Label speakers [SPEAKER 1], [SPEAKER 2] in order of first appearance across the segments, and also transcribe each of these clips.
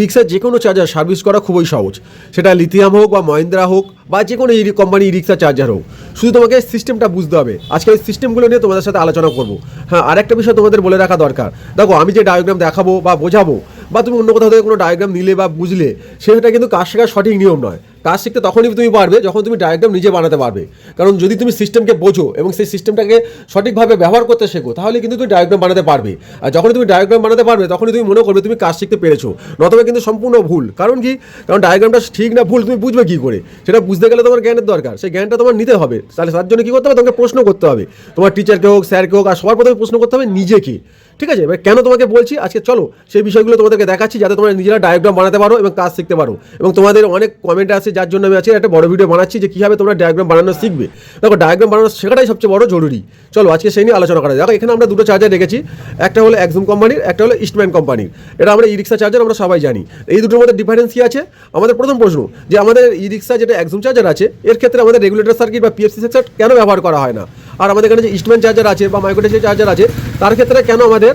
[SPEAKER 1] রিক্সার যে কোনো চার্জার সার্ভিস করা খুবই সহজ। সেটা লিথিয়াম হোক বা মহিন্দ্রা হোক বা যে কোনো কোম্পানি রিক্সা চার্জার হোক। শুধু তোমাকে সিস্টেমটা বুঝতে হবে। আজকে এই সিস্টেমগুলো নিয়ে তোমাদের সাথে আলোচনা করব। হ্যাঁ আরেকটা বিষয় তোমাদের বলে রাখা দরকার। দেখো, আমি যে ডায়োগ্রাম দেখাবো বা বোঝাবো, বা তুমি অন্য কোথাও থেকে কোনো ডায়োগ্রাম নিলে বা বুঝলে, সেটা কিন্তু কার সঠিক নিয়ম নয়। কাজ শিখতে তখনই তুমি পারবে যখন তুমি ডায়াগ্রাম নিজে বানাতে পারবে। কারণ যদি তুমি সিস্টেমকে বোঝো এবং সেই সিস্টেমটাকে সঠিকভাবে ব্যবহার করতে শেখো তাহলে কিন্তু তুমি ডায়াগ্রাম বানাতে পারবে। আর যখন তুমি ডায়াগ্রাম বানাতে পারবে, তখনই তুমি মনে করবে তুমি কাজ শিখতে পেরেছ। নতবা কিন্তু সম্পূর্ণ ভুল। কারণ কি? কারণ ডায়াগ্রামটা ঠিক না ভুল তুমি বুঝবে কী করে? সেটা বুঝতে গেলে তোমার জ্ঞানের দরকার। সেই জ্ঞানটা তোমার নিতে হবে। তাহলে তার জন্য কী করতে হবে? তোমাকে প্রশ্ন করতে হবে। তোমার টিচারকে হোক স্যারকে হোক, আর সবার প্রথমে প্রশ্ন করতে হবে নিজেকে। ঠিক আছে? এবার কেন তোমাকে বলছি? আজকে চলো সেই বিষয়গুলো তোমাদেরকে দেখাচ্ছি যাতে তোমরা নিজেরা ডায়াগ্রাম বানাতে পারো এবং কাজ শিখতে পারো। এবং তোমাদের অনেক কমেন্ট আছে যার জন্য আমি আজকে একটা বড় ভিডিও বানাচ্ছি যে কীভাবে তোমরা ডায়াগ্রাম বানানো শিখবে। দেখো ডায়াগ্রাম বানানো শেখাটাই সবচেয়ে বড় জরুরি। চলো, আজকে সেই নিয়ে আলোচনা করা যাক। এখানে আমরা দুটো চার্জার রেখেছি। একটা হলো একজুম কোম্পানির একটা হলো ইস্টম্যান কোম্পানির এটা আমরা ই রিক্সা চার্জার আমরা সবাই জানি। এই দুটোর মধ্যে ডিফারেন্স কী আছে? আমাদের প্রথম প্রশ্ন, যে আমাদের ই রিক্সা যেটা একজুম চার্জার আছে, এর ক্ষেত্রে আমাদের রেগুলেটর সার্কিট বা পিএফসি সেকশন কেন ব্যবহার করা হয় না? আর আমাদের এখানে যে ইস্টম্যান চার্জার আছে বা মাইক্রোটেসের চার্জার আছে, তার ক্ষেত্রে কেন আমাদের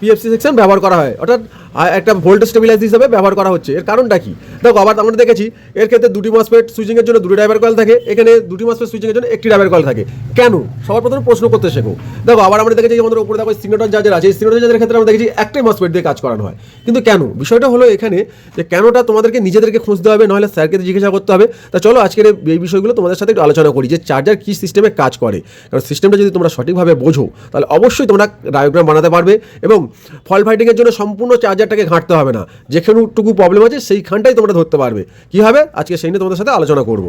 [SPEAKER 1] পিএফসি সেকশন ব্যবহার করা হয়? অর্থাৎ একটা ভোল্টেজ স্টেবিলাইজ হিসাবে ব্যবহার করা হচ্ছে। এর কারণটা কি? দেখো, আবার আমরা দেখেছি, এর ক্ষেত্রে দুটি মসপেট সুইচিংয়ের জন্য দুটি ড্রাইভার কয়েল থাকে, এখানে দুটি মসপেট সুইচিংয়ের জন্য একটি ড্রাইভার কয়েল থাকে। কেন? সবার প্রথমে প্রশ্ন করতে শেখো। দেখো, আবার আমরা দেখেছি আমাদের উপরে দেখো সিগনেটন চার্জার আছে, এই সিগনেটন চার্জারের ক্ষেত্রে আমরা দেখেছি একটাই মসপেট দিয়ে কাজ করানো হয়। কিন্তু কেন? বিষয়টা হলো এখানে যে কেনটা তোমাদেরকে নিজেদেরকে খুঁজতে হবে, নাহলে স্যারকে জিজ্ঞাসা করতে হবে। তা চলো, আজকের এই- বিষয়গুলো তোমাদের সাথে একটু আলোচনা করি, যে চার্জার কী সিস্টেমে কাজ করে। কারণ সিস্টেমটা যদি তোমরা সঠিকভাবে বোঝো, তাহলে অবশ্যই তোমরা ডায়োগ্রাম বানাতে পারবে এবং ফল ফাইটিংয়ের জন্য সম্পূর্ণ চার্জারটাকে ঘাঁটতে হবে না। যেখানেটুকু প্রবলেম আছে, সেইখানটাই তোমরা ধরতে পারবে। কী হবে? আজকে সেই নিয়ে তোমাদের সাথে আলোচনা করব।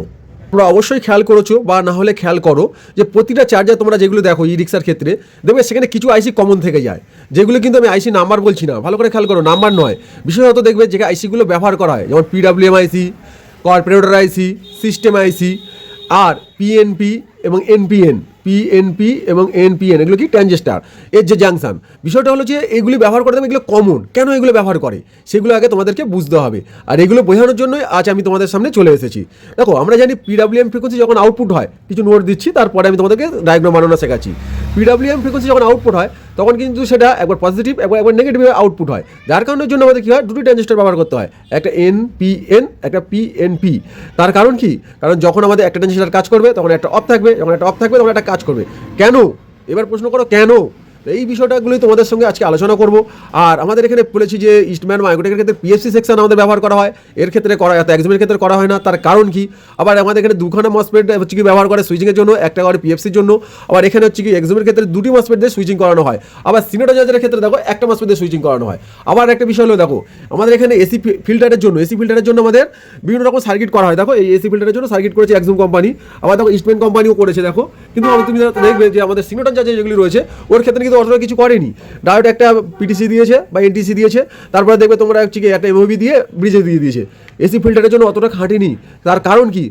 [SPEAKER 1] তোমরা অবশ্যই খেয়াল করেছ, বা না হলে খেয়াল করো, যে প্রতিটা চার্জার তোমরা যেগুলো দেখো ই রিক্সার ক্ষেত্রে, দেখবে সেখানে কিছু আইসি কমন থেকে যায়। যেগুলো কিন্তু আমি আইসি নাম্বার বলছি না, ভালো করে খেয়াল করো নাম্বার নয়। বিশেষত দেখবে যে আইসিগুলো ব্যবহার করা হয়, যেমন PWM IC comparator IC system IC আর পিএনপি এবং এনপিএন পিএনপি এবং এনপিএন এগুলো কি ট্রানজিস্টার এর যে জাংশন বিষয়টা হলো যে এগুলি ব্যবহার করে এগুলো কমন কেন এগুলো ব্যবহার করে? সেগুলো আগে তোমাদেরকে বুঝতে হবে। আর এগুলো বোঝানোর জন্যই আজ আমি তোমাদের সামনে চলে এসেছি। দেখো, আমরা জানি পিডাব্লিউএম ফ্রিকোয়েন্সি যখন আউটপুট হয়, কিছু নোট দিচ্ছি, তারপরে আমি তোমাদেরকে ডায়াগ্রাম বানানো শেখাচ্ছি। পিডাব্লিউএম ফ্রিকোয়েন্সি যখন আউটপুট হয় তখন কিন্তু সেটা একবার পজিটিভ একবার একবার নেগেটিভ আউটপুট হয়। যার কারণের জন্য আমাদের কী হয়? দুটি ট্রানজিস্টার ব্যবহার করতে হয়। একটা এন পি এন একটা পি এন পি তার কারণ কি? কারণ যখন আমাদের একটা ট্রানজিস্টার কাজ করবে, তখন একটা অফ থাকবে, যখন একটা অফ থাকবে, তখন একটা কাজ করবে। কেন? এবার প্রশ্ন করো, কেন? এই বিষয়টাগুলোই তোমাদের সঙ্গে আজকে আলোচনা করব। আর আমাদের এখানে বলেছি যে ইস্টম্যান মাইক্রোটেকের ক্ষেত্রে পিএফসি সেকশন আমাদের ব্যবহার করা হয়। এর ক্ষেত্রে করা হয় এক্সামের ক্ষেত্রে করা হয় না, তার কারণ কি? আবার আমাদের এখানে দুখানা মসপেট হচ্ছে কি ব্যবহার করে সুইচিংয়ের জন্য, একটা করে পিএফসির জন্য। আবার এখানে হচ্ছে কি এক্সামের ক্ষেত্রে দুটি মসপেট দিয়ে সুইচিং করানো হয়। আবার সিনেটো চার্জারের ক্ষেত্রে দেখো, একটা মসপেট দিয়ে সুইচিং করানো হয়। আবার একটা বিষয় হলো দেখো, আমাদের এখানে এসি ফিল্টারের জন্য এসি ফিল্টারের জন্য আমাদের বিভিন্ন রকম সার্কিট করা হয়। দেখো, এই এসি ফিল্টারের জন্য সার্কিট করেছে একজুম কোম্পানি আবার দেখো ইস্টম্যান কোম্পানিও করেছে, দেখো। কিন্তু তুমি দেখবে যে আমাদের সিনোটন চার্জার যেগুলি রয়েছে, ওর ক্ষেত্রে কিন্তু অতটা কিছু করেনি। ডাইরেক্ট একটা পিটিসি দিয়েছে বা এনটিসি দিয়েছে, তারপরে দেখবে তোমরা হচ্ছে একটা এমওবি দিয়ে ব্রিজে দিয়ে দিয়েছে। এসি ফিল্টারের জন্য অতটা খাঁটিনি তার কারণ কি?